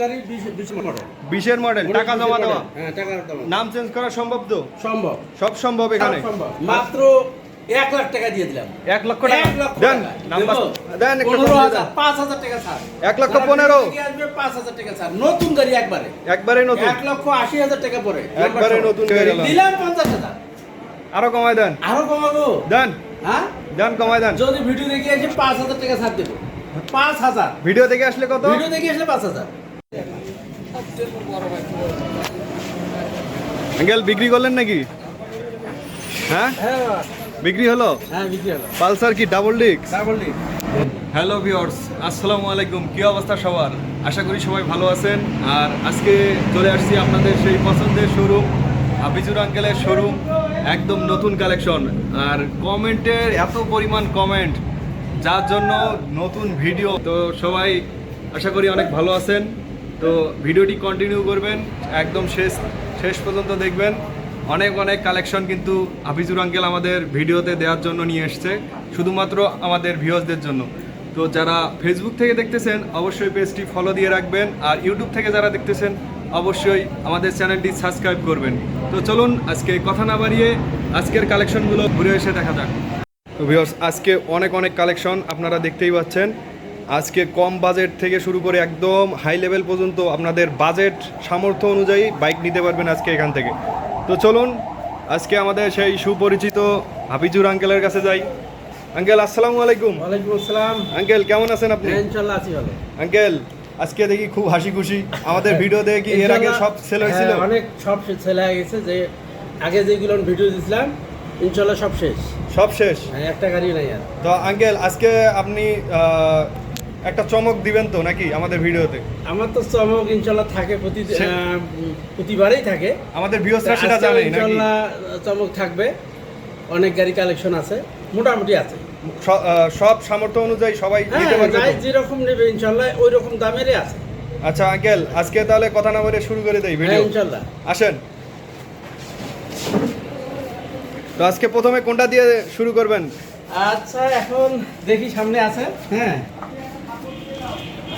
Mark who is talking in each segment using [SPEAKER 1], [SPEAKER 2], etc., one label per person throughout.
[SPEAKER 1] গাড়ি বিশ বিশ মডেল
[SPEAKER 2] বিশের মডেল টাকা জমা দেওয়া।
[SPEAKER 1] হ্যাঁ টাকা
[SPEAKER 2] নাম চেঞ্জ করা সম্ভব তো?
[SPEAKER 1] সম্ভব।
[SPEAKER 2] সব সম্ভব এখানে।
[SPEAKER 1] মাত্র এক লাখ টাকা দিয়ে দিলাম।
[SPEAKER 2] এক লক্ষ টাকা? দেন নাম্বার দেন
[SPEAKER 1] পনেরো হাজার, পাঁচ হাজার টাকা ছাড়।
[SPEAKER 2] এক লক্ষ পনেরো।
[SPEAKER 1] আসবে, পাঁচ হাজার টাকা ছাড়। নতুন গাড়ি একবারে।
[SPEAKER 2] একবারে নতুন।
[SPEAKER 1] এক লক্ষ আশি হাজার টাকা পরে।
[SPEAKER 2] একবারে নতুন গাড়ি।
[SPEAKER 1] দিলাম পঞ্চাশ হাজার।
[SPEAKER 2] আরও কমায় দেন।
[SPEAKER 1] আরও কমাবো?
[SPEAKER 2] দেন।
[SPEAKER 1] হ্যাঁ?
[SPEAKER 2] দেন কমায় দেন।
[SPEAKER 1] যদি ভিডিও দেখে এসে পাঁচ হাজার টাকা ছাড় দেবো। পাঁচ হাজার।
[SPEAKER 2] ভিডিও থেকে আসলে কত?
[SPEAKER 1] ভিডিও দেখে আসলে পাঁচ হাজার।
[SPEAKER 2] আঙ্কেল বিক্রি করলেন নাকি? হ্যাঁ?
[SPEAKER 1] হ্যাঁ
[SPEAKER 2] বিক্রি হলো?
[SPEAKER 1] হ্যাঁ বিক্রি হলো।
[SPEAKER 2] পালসার কি ডাবল ডিক্স
[SPEAKER 1] ডাবল ডিপ
[SPEAKER 2] হ্যালো ভিওর্স আসসালামু আলাইকুম। কি অবস্থা সবার? আশা করি সবাই ভালো আছেন। আর আজকে চলে আসছি আপনাদের সেই পছন্দের শোরুম হাফিজুর আঙ্কেলের শোরুম একদম নতুন কালেকশন আর কমেন্টের এত পরিমাণ কমেন্ট যার জন্য নতুন ভিডিও তো সবাই আশা করি অনেক ভালো আছেন। তো ভিডিওটি কন্টিনিউ করবেন, একদম শেষ শেষ পর্যন্ত দেখবেন। অনেক অনেক কালেকশন কিন্তু হাফিজুর আঙ্কেল আমাদের ভিডিওতে দেওয়ার জন্য নিয়ে এসছে, শুধুমাত্র আমাদের ভিউয়ার্সদের জন্য। তো যারা ফেসবুক থেকে দেখতেছেন, অবশ্যই পেজটি ফলো দিয়ে রাখবেন, আর ইউটিউব থেকে যারা দেখতেছেন, অবশ্যই আমাদের চ্যানেলটি সাবস্ক্রাইব করবেন। তো চলুন, আজকে কথা না বাড়িয়ে আজকের কালেকশনগুলো ঘুরে এসে দেখা যাক। তো ভিউয়ার্স আজকে অনেক অনেক কালেকশন আপনারা দেখতেই পাচ্ছেন। আজকে কম বাজেট থেকে শুরু করে একদম হাই লেভেল পর্যন্ত আপনাদের বাজেট সামর্থ্য অনুযায়ী বাইক নিতে পারবেন আজকে এখান থেকে। তো চলুন আজকে আমাদের সেই সুপরিচিত হাফিজুর আঙ্কেলের কাছে যাই। আঙ্কেল আসসালামু আলাইকুম।
[SPEAKER 1] ওয়ালাইকুম আসসালাম।
[SPEAKER 2] আঙ্কেল কেমন আছেন আপনি?
[SPEAKER 1] হ্যাঁ, ইনশাল্লাহ আছি ভালো।
[SPEAKER 2] আঙ্কেল আজকে দেখি খুব হাসি খুশি আমাদের ভিডিও দেখে কি এর আগে সব সেল হয়েছিল
[SPEAKER 1] হ্যাঁ, অনেক সব ছেলে হয়ে গেছে যে আগে যেগুলো ভিডিও দিয়েছিলাম ইনশাল্লাহ সব শেষ।
[SPEAKER 2] সব শেষ?
[SPEAKER 1] হ্যাঁ, একটা গাড়ি নাই আর।
[SPEAKER 2] তো আঙ্কেল আজকে আপনি একটা চমক দিবেন তো নাকি আমাদের ভিডিওতে?
[SPEAKER 1] আমার তো চমক ইনশাল্লাহ থাকে প্রতি প্রতিবারেই থাকে।
[SPEAKER 2] আমাদের ভিউসরা সেটা জানে নাকি?
[SPEAKER 1] ইনশাল্লাহ চমক থাকবে। অনেক গাড়ি কালেকশন আছে মোটামুটি আছে।
[SPEAKER 2] সব সামর্থ্য অনুযায়ী সবাই
[SPEAKER 1] হ্যাঁ
[SPEAKER 2] নিতে পারবে
[SPEAKER 1] যাই
[SPEAKER 2] তো?
[SPEAKER 1] যেরকম নেবে ইনশাল্লাহ ওই রকম দামেরই আছে।
[SPEAKER 2] আচ্ছা আঙ্কেল আজকে তাহলে কথা না বলে শুরু করে দেই
[SPEAKER 1] হ্যাঁ
[SPEAKER 2] ভিডিও।
[SPEAKER 1] ইনশাল্লাহ।
[SPEAKER 2] আসেন। তো আজকে প্রথমে কোনটা দিয়ে শুরু করবেন?
[SPEAKER 1] আচ্ছা এখন দেখি সামনে আছে। হ্যাঁ।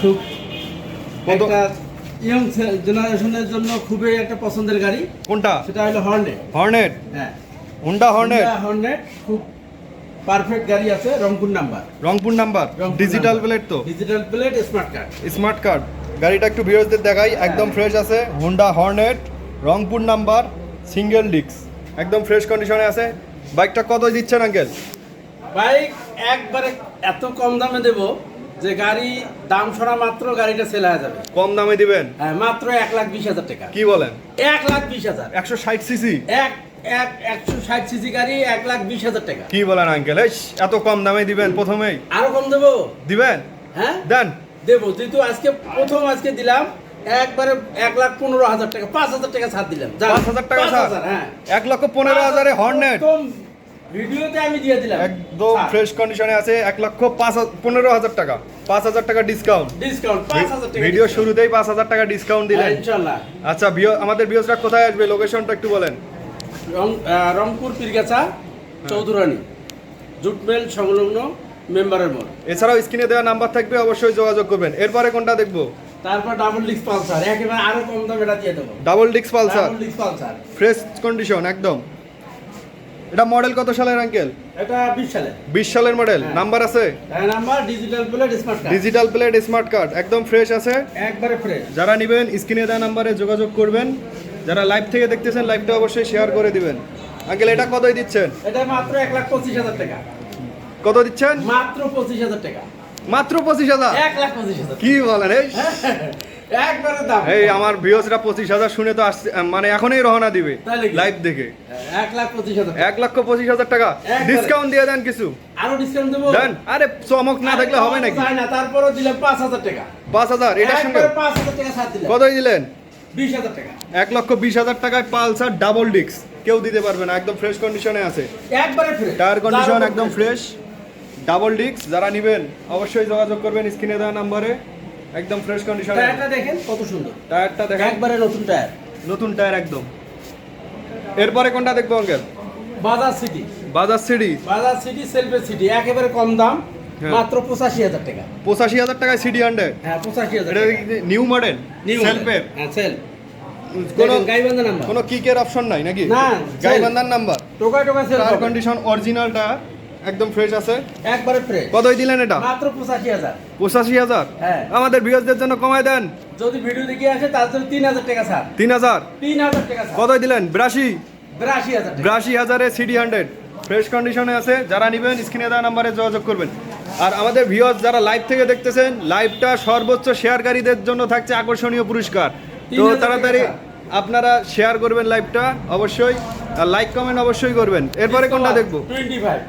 [SPEAKER 1] খুব একটা ইয়ং জেনারেশনের জন্য খুবই একটা পছন্দের গাড়ি।
[SPEAKER 2] কোনটা?
[SPEAKER 1] সেটা হলো হর্নেট
[SPEAKER 2] হর্নেট
[SPEAKER 1] হ্যাঁ।
[SPEAKER 2] হুন্ডা হর্নেট
[SPEAKER 1] হর্নেট খুব পারফেক্ট গাড়ি আছে Rangpur number.
[SPEAKER 2] Rangpur number? Digital plate তো?
[SPEAKER 1] Digital plate smart card
[SPEAKER 2] smart card গাড়িটা একটু ভিউয়ার্সদের দেখাই একদম ফ্রেশ আছে। Honda Hornet Rangpur number single disc একদম ফ্রেশ কন্ডিশনে আছে। বাইকটা কত দিচ্ছেন আঙ্কেল
[SPEAKER 1] বাইক একবারে এত কম দামে দেব। যে গাড়ি দাম ছড়া মাত্র গাড়িটা সেল হয়ে যাবে।
[SPEAKER 2] কম দামে দিবেন?
[SPEAKER 1] হ্যাঁ মাত্র এক লাখ বিশ হাজার টাকা।
[SPEAKER 2] কি বলেন?
[SPEAKER 1] এক লাখ বিশ হাজার।
[SPEAKER 2] একশো ষাট সিসি?
[SPEAKER 1] এক এক একশো ষাট সিসি গাড়ি এক লাখ বিশ হাজার টাকা।
[SPEAKER 2] কি বলেন আঙ্কেল এত কম দামে দিবেন প্রথমেই।
[SPEAKER 1] আরও কম দেবো?
[SPEAKER 2] দিবেন?
[SPEAKER 1] হ্যাঁ?
[SPEAKER 2] দেন।
[SPEAKER 1] দেবো যেহেতু আজকে প্রথম আজকে দিলাম একবারে এক লাখ পনেরো হাজার টাকা পাঁচ হাজার টাকা ছাড় দিলাম।
[SPEAKER 2] পাঁচ হাজার টাকা ছাড়?
[SPEAKER 1] হ্যাঁ।
[SPEAKER 2] এক লক্ষ পনেরো হাজারে হর্নেট
[SPEAKER 1] ভিডিওতে আমি দিয়ে দিলাম।
[SPEAKER 2] একদম ফ্রেশ কন্ডিশনে আছে এক লক্ষ পাঁচ পনেরো হাজার টাকা। পাঁচ হাজার টাকা ডিসকাউন্ট
[SPEAKER 1] ডিসকাউন্ট পাঁচ হাজার টাকা
[SPEAKER 2] ভিডিও শুরুতেই পাঁচ হাজার টাকা ডিসকাউন্ট
[SPEAKER 1] হ্যাঁ,
[SPEAKER 2] দিলেন
[SPEAKER 1] ইনশাল্লাহ।
[SPEAKER 2] আচ্ছা আমাদের ভিউসরা কোথায় আসবে? লোকেশনটা একটু বলেন।
[SPEAKER 1] রংপুর পীরগাছা চৌধুরানী। জুটমেল সংলগ্ন মেম্বারের মোড়।
[SPEAKER 2] এছাড়াও স্ক্রিনে দেওয়া নাম্বার থাকবে অবশ্যই যোগাযোগ করবেন। এরপরে কোনটা দেখব?
[SPEAKER 1] তারপর ডাবল ডিস্ক পালসার একেবারে আরও কম দামে এটা দিয়ে দেবো।
[SPEAKER 2] ডাবল ডিক্স Pulsar
[SPEAKER 1] double disc Pulsar
[SPEAKER 2] fresh condition একদম। এটা মডেল কত সালের আঙ্কেল
[SPEAKER 1] এটা বিশ সালে
[SPEAKER 2] বিশ সালের মডেল
[SPEAKER 1] হ্যাঁ।
[SPEAKER 2] নাম্বার আছে?
[SPEAKER 1] হ্যাঁ number digital plate smart card
[SPEAKER 2] digital plate smart card একদম ফ্রেশ আছে?
[SPEAKER 1] একবারে ফ্রেশ
[SPEAKER 2] যারা নেবেন স্ক্রিনে দেওয়া নাম্বারে যোগাযোগ করবেন। যারা লাইভ থেকে দেখতেছেন লাইভটা অবশ্যই শেয়ার করে দিবেন। আঙ্কেল এটা কতই দিচ্ছেন?
[SPEAKER 1] এটা মাত্র এক লাখ পঁচিশ হাজার টাকা।
[SPEAKER 2] কত দিচ্ছেন?
[SPEAKER 1] মাত্র পঁচিশ হাজার টাকা।
[SPEAKER 2] মাত্র পঁচিশ হাজার?
[SPEAKER 1] এক লাখ পঁচিশ হাজার
[SPEAKER 2] কি বলেন এই
[SPEAKER 1] একবারে দাম
[SPEAKER 2] এই আমার ভিউসরা পঁচিশ হাজার শুনে তো আসছে মানে এখনই রওনা দিবে লাইভ দেখে।
[SPEAKER 1] এক লাখ পঁচিশ হাজার
[SPEAKER 2] এক লক্ষ পঁচিশ হাজার টাকা। ডিসকাউন্ট দিয়ে দেন কিছু।
[SPEAKER 1] আরও ডিসকাউন্ট দেবো?
[SPEAKER 2] দেন। আরে চমক না থাকলে হবে নাকি?
[SPEAKER 1] না তারপরও দিলাম পাঁচ হাজার টাকা।
[SPEAKER 2] পাঁচ হাজার এটার সঙ্গে?
[SPEAKER 1] পাঁচ হাজার টাকা ছাড়
[SPEAKER 2] কতই দিলেন?
[SPEAKER 1] বিশ হাজার টাকা।
[SPEAKER 2] এক লক্ষ বিশ হাজার টাকায় পালসার ডাবল ডিক্স কেউ দিতে পারবে না একদম ফ্রেশ কন্ডিশনে আছে।
[SPEAKER 1] একবারে ফ্রেশ
[SPEAKER 2] টায়ার কন্ডিশন একদম ফ্রেশ ডাবল ডিক্স যারা নেবেন অবশ্যই যোগাযোগ করবেন স্ক্রিনে দেওয়া নাম্বারে। একদম ফ্রেশ কন্ডিশনে
[SPEAKER 1] টায়ারটা দেখেন কত সুন্দর।
[SPEAKER 2] টায়ারটা দেখেন।
[SPEAKER 1] একবারে নতুন টায়ার।
[SPEAKER 2] নতুন টায়ার একদম। এরপরে কোনটা দেখব uncle
[SPEAKER 1] Bajaj CT.
[SPEAKER 2] Bajaj CD
[SPEAKER 1] Bajaj CT সেলফের সিটি। একেবারে কম দাম
[SPEAKER 2] হ্যাঁ।
[SPEAKER 1] মাত্র পঁচাশি হাজার টাকা।
[SPEAKER 2] পঁচাশি হাজার টাকায় সিডি হান্ড্রেড
[SPEAKER 1] হ্যাঁ পঁচাশি হাজার
[SPEAKER 2] এটা নিউ মডেল সেলফে
[SPEAKER 1] হ্যাঁ সেল
[SPEAKER 2] কোনো
[SPEAKER 1] গাইবান্ধা নাম্বার
[SPEAKER 2] কোনো কিকের অপশন নাই নাকি?
[SPEAKER 1] না,
[SPEAKER 2] গাইবান্ধার নাম্বার
[SPEAKER 1] টোকা টোকা সেল
[SPEAKER 2] কন্ডিশন অরিজিনালটা একদম ফ্রেশ আছে?
[SPEAKER 1] একবারে ফ্রেশ
[SPEAKER 2] কতই দিলেন এটা?
[SPEAKER 1] মাত্র পঁচাশি হাজার।
[SPEAKER 2] পঁচাশি হাজার?
[SPEAKER 1] হ্যাঁ।
[SPEAKER 2] আমাদের ভিউয়ারদের জন্য কমায় দেন।
[SPEAKER 1] যদি ভিডিও দেখে আসে তার জন্য তিন হাজার টাকা ছাড়।
[SPEAKER 2] তিন হাজার?
[SPEAKER 1] তিন হাজার টাকা ছাড়।
[SPEAKER 2] কতই দিলেন? সিডি হান্ড্রেড ফ্রেশ কন্ডিশনে আছে। যারা নেবেন স্ক্রিনে দেওয়া নাম্বারে যোগাযোগ করবেন। আর আমাদের ভিউয়ার্স যারা লাইভ থেকে দেখতেছেন লাইভটা সর্বোচ্চ শেয়ারকারীদের জন্য থাকছে আকর্ষণীয় পুরস্কার। তো তাড়াতাড়ি আপনারা শেয়ার করবেন লাইভটা অবশ্যই। আর লাইক কমেন্ট অবশ্যই করবেন। এরপরে কোনটা দেখব?
[SPEAKER 1] টোয়েন্টি ফাইভ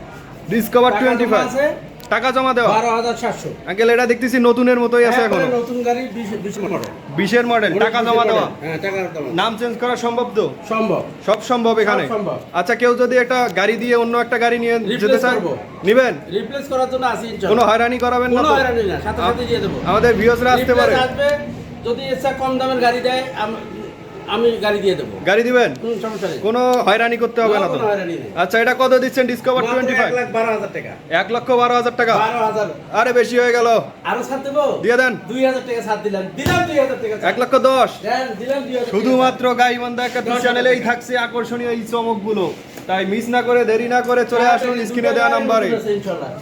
[SPEAKER 2] ডিসকভার
[SPEAKER 1] টাকা
[SPEAKER 2] টোয়েন্টি
[SPEAKER 1] জমা
[SPEAKER 2] ফাইভ
[SPEAKER 1] আছে?
[SPEAKER 2] টাকা জমা দেওয়া।
[SPEAKER 1] বারো হাজার সাতশো।
[SPEAKER 2] আঙ্কেল এটা দেখতেছি নতুনের মতোই আছে এখন।
[SPEAKER 1] নতুন গাড়ি বিশ বিশ মডেল
[SPEAKER 2] বিশের মডেল টাকা জমা দেওয়া।
[SPEAKER 1] হ্যাঁ টাকা জমা
[SPEAKER 2] নাম চেঞ্জ করা সম্ভব তো?
[SPEAKER 1] সম্ভব।
[SPEAKER 2] সব সম্ভব এখানে। আচ্ছা কেউ যদি একটা গাড়ি দিয়ে অন্য একটা গাড়ি নিয়ে যেতে
[SPEAKER 1] করব।
[SPEAKER 2] নিবেন?
[SPEAKER 1] রিপ্লেস করার জন্য আসি
[SPEAKER 2] কোনো হয়রানি করাবেন না
[SPEAKER 1] কোনো হয়রানি না সাথে সাথে দিয়ে দেবো।
[SPEAKER 2] আমাদের ভিউয়ার্সরা আসতে পারে।
[SPEAKER 1] যদি এসে কম দামের গাড়ি দেয় আম- গাড়ি দিয়ে দেবো।
[SPEAKER 2] গাড়ি দিবেন?
[SPEAKER 1] হুম, সমস্যা নেই।
[SPEAKER 2] কোনো হয়রানি করতে হবে না তো। আচ্ছা এটা কত দিচ্ছেন ডিসকভার টোয়েন্টি
[SPEAKER 1] এক
[SPEAKER 2] ফাইভ
[SPEAKER 1] লাখ বারো হাজার টাকা।
[SPEAKER 2] এক লক্ষ বারো হাজার টাকা?
[SPEAKER 1] বারো হাজার।
[SPEAKER 2] আরে বেশি হয়ে গেল।
[SPEAKER 1] আরও ছাড় দেবো?
[SPEAKER 2] দিয়ে দেন।
[SPEAKER 1] দুই হাজার টাকা ছাড় দিলাম। দিলাম দুই হাজার টাকা
[SPEAKER 2] এক লক্ষ দশ।
[SPEAKER 1] দেন, দিলাম
[SPEAKER 2] শুধুমাত্র গাইবান্ধা একটা চ্যানেলেই থাকছে আকর্ষণীয় এই চমকগুলো। তাই মিস না করে দেরি না করে চলে আসুন
[SPEAKER 1] দুটো
[SPEAKER 2] স্ক্রিনে দেওয়া নাম্বারে।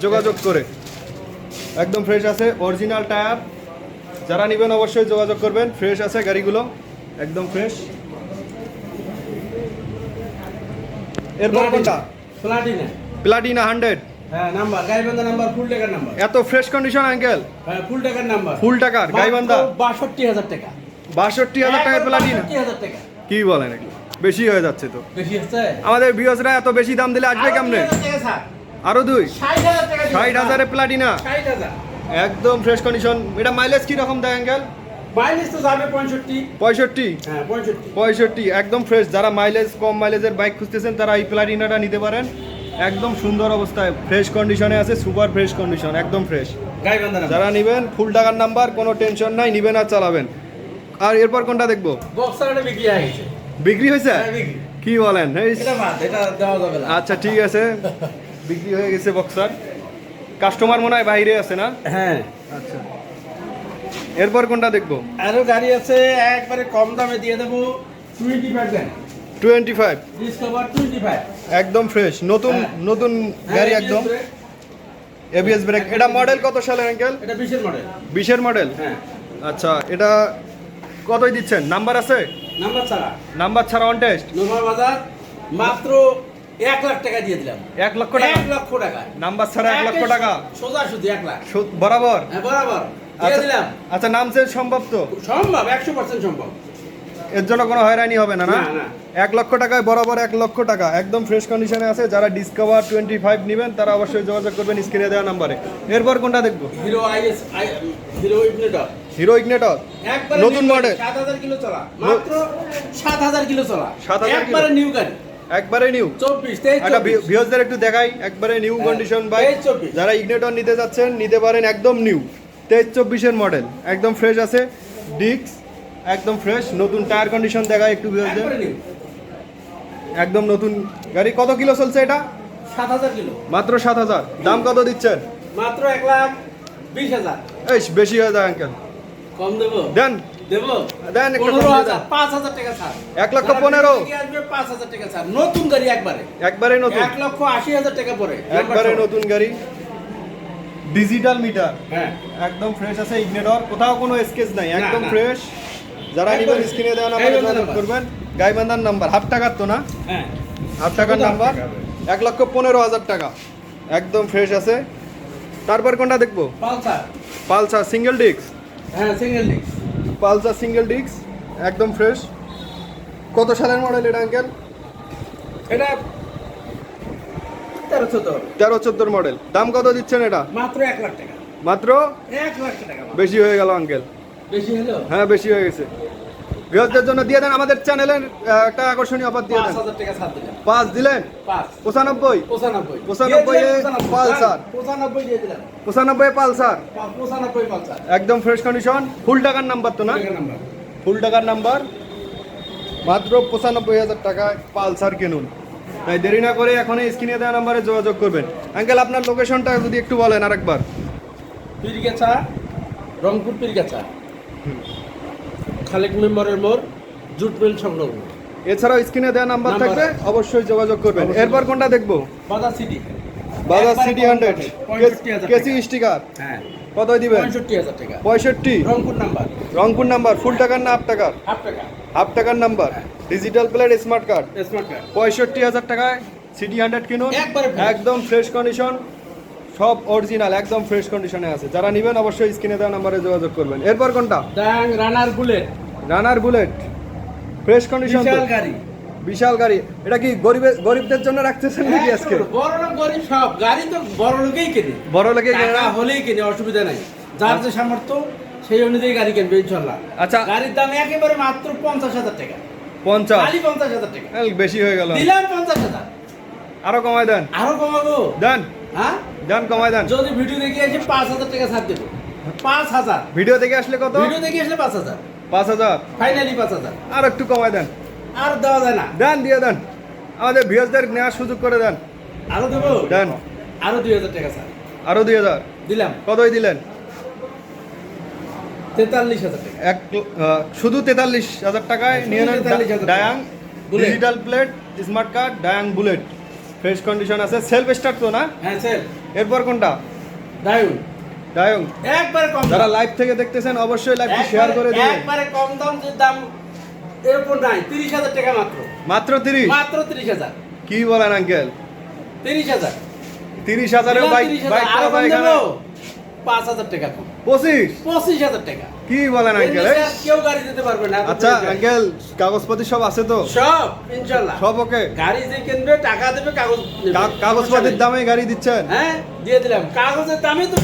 [SPEAKER 2] যোগাযোগ করে। একদম ফ্রেশ আছে অরিজিনাল টায়ার যারা নেবেন অবশ্যই যোগাযোগ করবেন। ফ্রেশ আছে গাড়িগুলো। একদম ফ্রেশ এরপর কোনটা?
[SPEAKER 1] প্লাটিনা
[SPEAKER 2] প্লাটিনা হান্ড্রেড
[SPEAKER 1] হ্যাঁ নাম্বার গাইবান্ধা নাম্বার ফুল টাকার নাম্বার
[SPEAKER 2] এত ফ্রেশ কন্ডিশন আঙ্কেল
[SPEAKER 1] হ্যাঁ ফুল টাকার নাম্বার
[SPEAKER 2] ফুল টাকার গাইবান্ধা?
[SPEAKER 1] বাষট্টি হাজার টাকা।
[SPEAKER 2] বাষট্টি হাজার টাকায় প্লাটিনা
[SPEAKER 1] টাকা।
[SPEAKER 2] কি বলেন এগুলো বেশি হয়ে যাচ্ছে তো।
[SPEAKER 1] বেশি হচ্ছে?
[SPEAKER 2] আমাদের বিয়সরা এত বেশি দাম দিলে আসবে কেমনে?
[SPEAKER 1] 2000 টাকা ছাড়।
[SPEAKER 2] আরও দুই?
[SPEAKER 1] ষাট হাজার টাকা
[SPEAKER 2] প্লাটিনা একদম ফ্রেশ কন্ডিশন এটা মাইলেজ কি রকম দেয় আঙ্কেল
[SPEAKER 1] মাইলেজ তো যাবে পঁয়ষট্টি।
[SPEAKER 2] পঁয়ষট্টি?
[SPEAKER 1] হ্যাঁ পঁয়ষট্টি।
[SPEAKER 2] পঁয়ষট্টি একদম ফ্রেশ যারা মাইলেজ কম মাইলেজের বাইক খুঁজতেছেন তারা এই প্লাটিনাটা নিতে পারেন। একদম সুন্দর অবস্থায় ফ্রেশ কন্ডিশনে আছে সুপার ফ্রেশ কন্ডিশন একদম ফ্রেশ যারা নেবেন ফুল টাকার নাম্বার কোনো টেনশন নাই নিবেন আর চালাবেন। আর এরপর কোনটা দেখব?
[SPEAKER 1] বিক্রি হয়ে
[SPEAKER 2] হয়েছে?
[SPEAKER 1] হ্যাঁ,
[SPEAKER 2] কি বলেন? আচ্ছা ঠিক আছে। বিক্রি হয়ে গেছে বক্সার কাস্টমার মনে হয় বাইরে আছে না?
[SPEAKER 1] হ্যাঁ।
[SPEAKER 2] আচ্ছা। এরপর কোনটা দেখব?
[SPEAKER 1] আরও গাড়ি আছে একবারে কম দামে দিয়ে দেবো। Twenty five
[SPEAKER 2] twenty five
[SPEAKER 1] Discover twenty five
[SPEAKER 2] একদম ফ্রেশ নতুন
[SPEAKER 1] হ্যাঁ।
[SPEAKER 2] নতুন গাড়ি একদম। এবিএস ব্রেক এটা মডেল কত সালের আঙ্কেল
[SPEAKER 1] এটা বিশের মডেল
[SPEAKER 2] বিশের মডেল
[SPEAKER 1] হ্যাঁ।
[SPEAKER 2] আচ্ছা এটা কতই দিচ্ছেন? নাম্বার আছে?
[SPEAKER 1] নাম্বার ছাড়া।
[SPEAKER 2] নাম্বার ছাড়া অন টেস্ট
[SPEAKER 1] নোমা বাজার মাত্র এক লাখ টাকা দিয়ে দিলাম।
[SPEAKER 2] এক লক্ষ টাকা?
[SPEAKER 1] এক লক্ষ টাকা।
[SPEAKER 2] নাম্বার ছাড়া এক লক্ষ টাকা?
[SPEAKER 1] সোজা শুধু এক লাখ।
[SPEAKER 2] বরাবর?
[SPEAKER 1] হ্যাঁ বরাবর। দিয়ে
[SPEAKER 2] আচ্ছা
[SPEAKER 1] দিলাম।
[SPEAKER 2] আচ্ছা নাম চেঞ্জ সম্ভব তো?
[SPEAKER 1] সম্ভব একশো পার্সেন্ট সম্ভব।
[SPEAKER 2] এর জন্য কোনো হয়রানি হবে না না। এক লক্ষ টাকায় বরাবর এক লক্ষ টাকা। একদম ফ্রেশ কন্ডিশনে আছে। যারা ডিসকভার টোয়েন্টি ফাইভ নেবেন তারা অবশ্যই যোগাযোগ করবেন স্ক্রিনে দেওয়া নাম্বারে এরপর কোনটা দেখব?
[SPEAKER 1] Hero IS Hero Ignitor
[SPEAKER 2] Hero Ignitor নতুন মডেল
[SPEAKER 1] সাত হাজার কিলো চলা। মাত্র সাত হাজার কিলো চলা।
[SPEAKER 2] 7,000 কিলো।
[SPEAKER 1] একবারে নিউ গাড়ি।
[SPEAKER 2] একবারে নিউ একটা। ভিউজদের একটু দেখাই। একবারে নিউ কন্ডিশন বাইক
[SPEAKER 1] চব্বিশ।
[SPEAKER 2] যারা ইগনেটর নিতে যাচ্ছেন নিতে পারেন একদম নিউ তেইশ চব্বিশের মডেল। একদম ফ্রেশ আছে। ডিক্স একদম ফ্রেশ নতুন টায়ার কন্ডিশন দেখায় একটু একদম নতুন গাড়ি। কত কিলো চলছে এটা?
[SPEAKER 1] সাত হাজার কিলো।
[SPEAKER 2] মাত্র সাত হাজার। দাম কত দিচ্ছেন?
[SPEAKER 1] মাত্র এক লাখ বিশ হাজার।
[SPEAKER 2] এই বেশি হয়ে যায় আঙ্কেল
[SPEAKER 1] কম দেবো?
[SPEAKER 2] দেন।
[SPEAKER 1] দেবো?
[SPEAKER 2] দেন এক লক্ষ পনেরো।
[SPEAKER 1] পাঁচ হাজার টাকা ছাড়। নতুন গাড়ি একবারে।
[SPEAKER 2] একবারে নতুন।
[SPEAKER 1] এক লক্ষ আশি হাজার টাকা পরে।
[SPEAKER 2] একবারে নতুন গাড়ি। ডিজিটাল মিটার
[SPEAKER 1] হ্যাঁ।
[SPEAKER 2] একদম ফ্রেশ আছে ইগনেটর কোথাও কোনো স্কেচ নাই একদম ফ্রেশ যারা নেবেন স্ক্রিনে দেওয়া নাম্বারে যোগাযোগ। করবেন। গাইবান্ধার নাম্বার হাফ টাকার তো না?
[SPEAKER 1] হ্যাঁ।
[SPEAKER 2] হাফ টাকার নাম্বার? এক লক্ষ পনেরো হাজার টাকা। একদম ফ্রেশ আছে। তারপর কোনটা দেখব?
[SPEAKER 1] পালসার।
[SPEAKER 2] পালসার সিঙ্গেল ডিস্ক
[SPEAKER 1] হ্যাঁ single disc
[SPEAKER 2] Pulsar single disc একদম ফ্রেশ কত সালের মডেল এটা আঙ্কেল
[SPEAKER 1] এটা তেরো চোদ্দ
[SPEAKER 2] তেরো চোদ্দোর মডেল দাম কত দিচ্ছেন এটা?
[SPEAKER 1] মাত্র এক লাখ টাকা।
[SPEAKER 2] মাত্র?
[SPEAKER 1] এক লাখ টাকা
[SPEAKER 2] বেশি হয়ে গেল আঙ্কেল
[SPEAKER 1] বেশি হলো?
[SPEAKER 2] হ্যাঁ বেশি হয়ে গেছে। বৃহস্পতির জন্য দিয়ে দেন আমাদের চ্যানেলের একটা আকর্ষণীয় অফার দিয়ে দেন। পাঁচ দিলেন? পঁচানব্বই?
[SPEAKER 1] পঁচানব্বই।
[SPEAKER 2] পালসার
[SPEAKER 1] পঁচানব্বই।
[SPEAKER 2] পালসার একদম ফ্রেশ কন্ডিশন ফুল টাকার নাম্বার তো না? ফুল টাকার নাম্বার মাত্র পঁচানব্বই হাজার টাকায় পালসার কিনুন। তাই দেরি না করে এখন স্ক্রিনে দেওয়া নাম্বারে যোগাযোগ করবেন। আঙ্কেল আপনার লোকেশনটা যদি একটু বলেন আরেকবার।
[SPEAKER 1] পীরগেছা রংপুর পীরগেছা খালেক মেম্বারের মোড় জুট মিল সংলগ্ন।
[SPEAKER 2] এছাড়াও স্ক্রিনে দেওয়া নাম্বার থাকবে অবশ্যই যোগাযোগ করবেন। এরপর কোনটা দেখব?
[SPEAKER 1] বাজার সিটি। একবার
[SPEAKER 2] সিটি হান্ড্রেড। কেসি স্টিকার।
[SPEAKER 1] হ্যাঁ।
[SPEAKER 2] কত দিবেন?
[SPEAKER 1] পঁয়ষট্টি হাজার টাকা।
[SPEAKER 2] পঁয়ষট্টি।
[SPEAKER 1] Rangpur number.
[SPEAKER 2] Rangpur number. Full টাকার না হাফ টাকার?
[SPEAKER 1] হাফ টাকা।
[SPEAKER 2] হাফ টাকার number digital plate smart card
[SPEAKER 1] smart card
[SPEAKER 2] পঁয়ষট্টি হাজার টাকায় সিটি হান্ড্রেড কিনুন। একদম ফ্রেশ কন্ডিশন সব অরিজিনাল একদম ফ্রেশ কন্ডিশনে আছে। যারা নেবেন অবশ্যই স্ক্রিনে দেওয়া নাম্বারে যোগাযোগ করবেন। এরপর কোনটা?
[SPEAKER 1] Runner Bullet.
[SPEAKER 2] Runner Bullet. Fresh condition
[SPEAKER 1] বিশাল গাড়ি।
[SPEAKER 2] বিশাল গাড়ি। এটা কি গরিবের গরিবদের জন্য রাখতেছেন নাকি আজকে?
[SPEAKER 1] বড় লোক গরিব সব। গাড়ি তো বড় লোকেই কেনে।
[SPEAKER 2] বড় লোকে
[SPEAKER 1] টাকা হলেই কেনে অসুবিধা নাই। যার যে সামর্থ্য সেই অনুযায়ী গাড়ি কিনবে ইনশাল্লাহ।
[SPEAKER 2] আচ্ছা।
[SPEAKER 1] গাড়ির দাম একেবারে মাত্র পঞ্চাশ হাজার টাকা।
[SPEAKER 2] পঞ্চাশ?
[SPEAKER 1] খালি পঞ্চাশ হাজার টাকা।
[SPEAKER 2] বেশি হয়ে গেল।
[SPEAKER 1] দিলাম পঞ্চাশ হাজার।
[SPEAKER 2] আরও কমায় দেন।
[SPEAKER 1] আরও কমাবো?
[SPEAKER 2] দেন।
[SPEAKER 1] হ্যাঁ?
[SPEAKER 2] দেন কমায় দেন।
[SPEAKER 1] যদি ভিডিও দেখে এসে পাঁচ হাজার টাকা ছাড় দেবো। পাঁচ হাজার।
[SPEAKER 2] ভিডিও দেখে আসলে কত?
[SPEAKER 1] ভিডিও দেখে আসলে পাঁচ হাজার।
[SPEAKER 2] পাঁচ হাজার।
[SPEAKER 1] ফাইনালি পাঁচ হাজার।
[SPEAKER 2] আর একটু কমায় দেন।
[SPEAKER 1] আর দেওয়া যায় না।
[SPEAKER 2] দেন দিয়ে দেন। আমাদের ভিউজদের নেওয়ার সুযোগ করে দেন।
[SPEAKER 1] আরও দেবো?
[SPEAKER 2] দেন।
[SPEAKER 1] আরও দুই হাজার টাকা স্যার
[SPEAKER 2] আরও দুই হাজার।
[SPEAKER 1] দিলাম।
[SPEAKER 2] কতই দিলেন?
[SPEAKER 1] তেতাল্লিশ হাজার টাকা।
[SPEAKER 2] এক শুধু তেতাল্লিশ হাজার টাকায় নিয়ে নেন Dayang digital plate smart card Dayang Bullet. Fresh condition আছে সেলফ স্টার্ট তো না?
[SPEAKER 1] হ্যাঁ স্যার
[SPEAKER 2] এরপর কোনটা?
[SPEAKER 1] দায়ুন
[SPEAKER 2] ডায়াং
[SPEAKER 1] একবারে কম
[SPEAKER 2] যারা। লাইভ থেকে দেখতেছেন অবশ্যই লাইভটি শেয়ার করে দিন।
[SPEAKER 1] একবারে কম দাম যে দাম এরপর নাই। তিরিশ হাজার টাকা মাত্র।
[SPEAKER 2] মাত্র তিরিশ?
[SPEAKER 1] মাত্র তিরিশ হাজার।
[SPEAKER 2] কি বলেন আঙ্কেল?
[SPEAKER 1] তিরিশ হাজার।
[SPEAKER 2] তিরিশ হাজারের বাইক বাইক পাওয়া যায়
[SPEAKER 1] টাকা কম।
[SPEAKER 2] পঁচিশ।
[SPEAKER 1] পঁচিশ হাজার টাকা।
[SPEAKER 2] কি বলেন আঙ্কেল
[SPEAKER 1] কেউ গাড়ি দিতে পারবে না
[SPEAKER 2] আচ্ছা আঙ্কেল কাগজপাতি সব আছে তো?
[SPEAKER 1] সব ইনশাল্লাহ।
[SPEAKER 2] সব ওকে?
[SPEAKER 1] গাড়ি যে কিনবে টাকা দেবে কাগজ
[SPEAKER 2] কাগজপাতির দামে গাড়ি দিচ্ছেন?
[SPEAKER 1] হ্যাঁ দিয়ে দিলাম। কাগজের দামই তো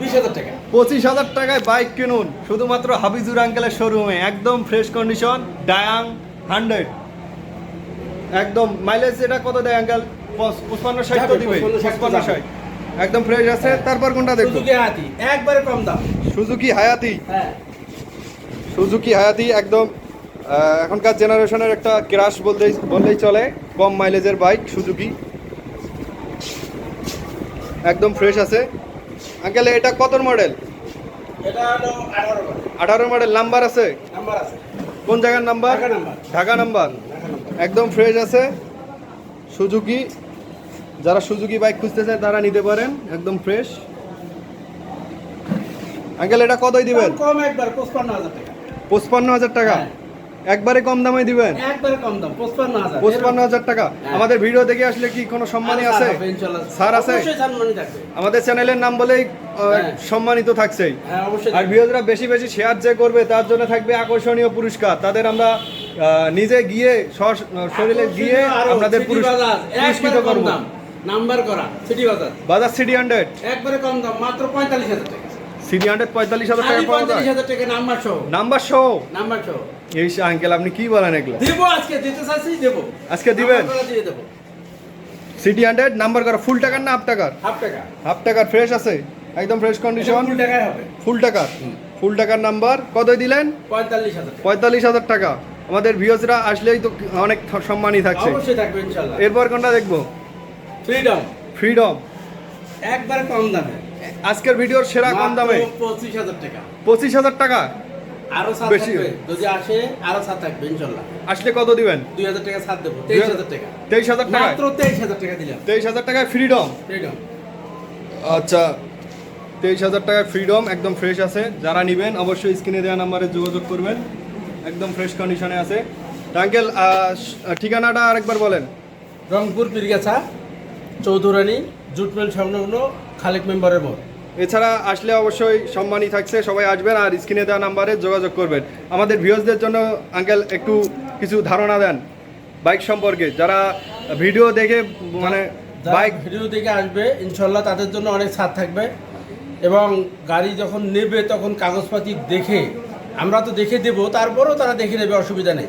[SPEAKER 1] বিশ হাজার টাকা।
[SPEAKER 2] পঁচিশ হাজার টাকায় বাইক কিনুন। শুধুমাত্র হাবিজুর আঙ্কেলের শোরুমে একদম ফ্রেশ কন্ডিশন ডায়াং হান্ড্রেড একদম মাইলেজ এটা কত দেয় আঙ্কেল পঁচপান্ন ষাট তো দিবে
[SPEAKER 1] 55 ষাট তো
[SPEAKER 2] পঁচপান্ন ষাট। একদম ফ্রেশ আছে। তারপর কোনটা দেখব?
[SPEAKER 1] সুজুকি হাতি একবারে কম দাম।
[SPEAKER 2] সুজুকি হায়াতি?
[SPEAKER 1] হ্যাঁ।
[SPEAKER 2] সুজুকি হায়াতি একদম এখনকার জেনারেশনের একটা ক্রাশ বলতেই বললেই চলে কম মাইলেজের বাইক সুজুকি। একদম ফ্রেশ আছে। আঙ্কেল এটা কত মডেল
[SPEAKER 1] এটা হলো আঠারো
[SPEAKER 2] মডেল নাম্বার আছে?
[SPEAKER 1] নাম্বার আছে।
[SPEAKER 2] কোন জায়গার number
[SPEAKER 1] Dhaka number
[SPEAKER 2] Dhaka number
[SPEAKER 1] Dhaka number
[SPEAKER 2] একদম ফ্রেশ আছে। সুজুকি যারা সুজুকি বাইক খুঁজতেছে তারা নিতে পারেন একদম ফ্রেশ আঙ্কেল এটা কতই দিবেন?
[SPEAKER 1] কম একবার পঁচপান্ন হাজার টাকা।
[SPEAKER 2] পঁচপান্ন হাজার টাকা?
[SPEAKER 1] হ্যাঁ।
[SPEAKER 2] একবারে কম দামে দিবেন?
[SPEAKER 1] একবারে কম দাম পঁচপান্ন হাজার।
[SPEAKER 2] পঁচপান্ন হাজার টাকা।
[SPEAKER 1] হ্যাঁ।
[SPEAKER 2] আমাদের ভিডিও দেখে আসলে কি কোনো সম্মানই আছে? ছাড় আছে?
[SPEAKER 1] অবশ্যই সম্মানই থাকবে।
[SPEAKER 2] আমাদের চ্যানেলের নাম বলেই
[SPEAKER 1] হ্যাঁ।
[SPEAKER 2] সম্মানিত থাকছেই।
[SPEAKER 1] হ্যাঁ অবশ্যই
[SPEAKER 2] আর ভিডিওরা বেশি বেশি শেয়ার যে করবে তার জন্য থাকবে আকর্ষণীয় পুরস্কার। তাদের আমরা নিজে গিয়ে শরীরে গিয়ে আপনাদের পুরস্কৃত করব।
[SPEAKER 1] নাম্বার করা সিটি বাজার
[SPEAKER 2] বাজার সিটি হান্ড্রেড
[SPEAKER 1] একবারে কম দাম মাত্র পঁয়তাল্লিশ হাজার টাকা।
[SPEAKER 2] সিটি হান্ড্রেড পঁয়তাল্লিশ হাজার টাকা পাওয়া যায়।
[SPEAKER 1] টাকা নাম্বার সহ
[SPEAKER 2] নাম্বার সহ
[SPEAKER 1] নাম্বার সহ
[SPEAKER 2] এই আঙ্কেল আপনি কি বলেন এগুলো?
[SPEAKER 1] দিব আজকে দিতে দেবো।
[SPEAKER 2] আজকে দিবেন?
[SPEAKER 1] দিয়ে দেবো।
[SPEAKER 2] সিটি হান্ড্রেড নাম্বার করা ফুল টাকার না হাফ টাকার?
[SPEAKER 1] হাফ টাকা।
[SPEAKER 2] হাফ টাকার ফ্রেশ আছে? একদম ফ্রেশ কন্ডিশন
[SPEAKER 1] ফুল টাকায় হবে।
[SPEAKER 2] ফুল টাকার? ফুল টাকার নাম্বার কতই দিলেন?
[SPEAKER 1] পঁয়তাল্লিশ হাজার টাকা।
[SPEAKER 2] পঁয়তাল্লিশ হাজার টাকা। আমাদের ভিউজরা আসলেই তো অনেক সম্মানই থাকছে।
[SPEAKER 1] অবশ্যই থাকবে ইনশাল্লাহ।
[SPEAKER 2] এরপর কোনটা দেখব?
[SPEAKER 1] ফ্রিডম
[SPEAKER 2] ফ্রিডম
[SPEAKER 1] একবারে কম দামে।
[SPEAKER 2] আজকের ভিডিওর সেরা কম দামে?
[SPEAKER 1] পঁচিশ হাজার টাকা।
[SPEAKER 2] পঁচিশ হাজার টাকা?
[SPEAKER 1] আরও সাত
[SPEAKER 2] বেশি
[SPEAKER 1] যদি আসে আরও সাত থাকবে ইনশাল্লাহ।
[SPEAKER 2] আসলে কত দিবেন?
[SPEAKER 1] দুই হাজার টাকা সাত দেবো। তেইশ হাজার টাকা।
[SPEAKER 2] তেইশ হাজার টাকা
[SPEAKER 1] মাত্র তেইশ হাজার টাকা দিলাম।
[SPEAKER 2] তেইশ হাজার টাকায় ফ্রিডম
[SPEAKER 1] ফ্রিডম
[SPEAKER 2] আচ্ছা তেইশ হাজার টাকায় ফ্রিডম একদম ফ্রেশ আছে। যারা নেবেন অবশ্যই স্ক্রিনে দেওয়া নাম্বারে যোগাযোগ করবেন। একদম ফ্রেশ কন্ডিশনে আছে। আঙ্কেল ঠিকানাটা আরেকবার বলেন।
[SPEAKER 1] রংপুর পীরগাছা চৌধুরানী জুটমেল সংলগ্ন খালেক মেম্বারের মোড়।
[SPEAKER 2] এছাড়া আসলে অবশ্যই সম্মানই থাকছে সবাই আসবেন আর স্ক্রিনে দেওয়া নাম্বারে যোগাযোগ করবেন। আমাদের ভিউজদের জন্য আঙ্কেল একটু কিছু ধারণা দেন বাইক সম্পর্কে। যারা ভিডিও দেখে মানে বাইক
[SPEAKER 1] ভিডিও দেখে আসবে ইনশাল্লাহ তাদের জন্য অনেক ছাড় থাকবে। এবং গাড়ি যখন নেবে তখন কাগজপাতি দেখে আমরা তো দেখে দেবো তারপরেও তারা দেখে নেবে অসুবিধা নেই।